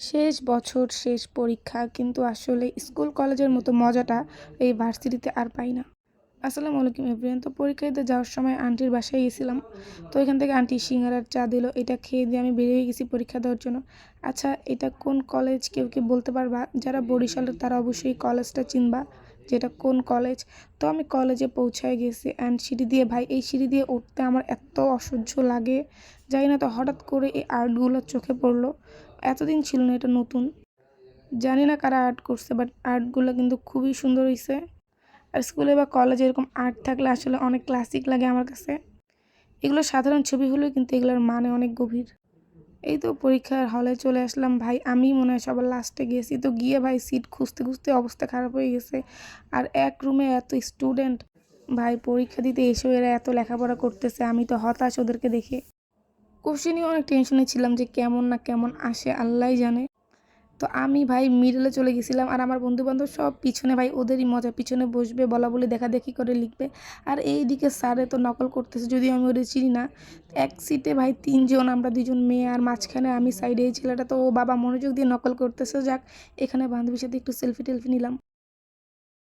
শেষ বছর, শেষ পরীক্ষা, কিন্তু আসলে স্কুল, কলেজের মতো মজাটা এই ভার্সিটিতে আর পাই না। আসসালামু আলাইকুম এভরিয়ান তো পরীক্ষা দিতে যাওয়ার সময় আন্টির বাসায় গেছিলাম। তো এখান থেকে আন্টি সিঙ্গারার চা দিল। এটা খেয়ে দিয়ে আমি বেরিয়ে গেছি পরীক্ষা দেওয়ার জন্য। আচ্ছা এটা কোন কলেজ? কেউ কি বলতে পারবা? যারা বরিশালের, তারা অবশ্যই কলেজটা চিনবা। যেটা কোন কলেজ তো আমি কলেজে পৌঁছায় গেছি অ্যান্ড সিঁড়ি দিয়ে, ভাই, এই সিঁড়ি দিয়ে উঠতে আমার এত অসহ্য লাগে। যাই না তো, হঠাৎ করে এই আর্টগুলো চোখে পড়ল। এতদিন ছিল না এটা নতুন। জানি না কারা আর্ট করছে বাট আর্টগুলো কিন্তু খুবই সুন্দর হয়েছে আর স্কুলে বা কলেজে এরকম আর্ট থাকলে আসলে অনেক ক্লাসিক লাগে আমার কাছে। এগুলো সাধারণ ছবি হলেও কিন্তু এগুলোর মানে অনেক গভীর। এই তো পরীক্ষার হলে চলে আসলাম ভাই। আমি মনে হয় সবার লাস্টে গেছি। তো গিয়ে ভাই সিট খুঁজতে খুঁজতে অবস্থা খারাপ হয়ে গেছে। আর এক রুমে এত স্টুডেন্ট ভাই পরীক্ষা দিতে এসেও এরা এত লেখাপড়া করতেছে। আমি তো হতাশ ওদেরকে দেখে। কোশ্চেনই অনেক টেনশনে ছিলাম যে কেমন না কেমন আসে আল্লাহ জানে। তো আমি ভাই মিডলে চলে গেছিলাম আর আমার বন্ধুবান্ধব সব পিছনে ভাই ওদেরই মজা, পিছনে বসবে, বলা বলে দেখা দেখি করে লিখবে। আর এই দিকে স্যারে তো নকল করতেছে, যদিও আমি ওদের চিনি না। এক সিটে ভাই তিনজন, আমরা দুজন মেয়ে আর মাঝখানে আমি সাইডে এই ছেলেটা, তো ও বাবা মনোযোগ দিয়ে নকল করতেছে। যাক, এখানে বান্ধবীর সাথে একটু সেলফি টেলফি নিলাম।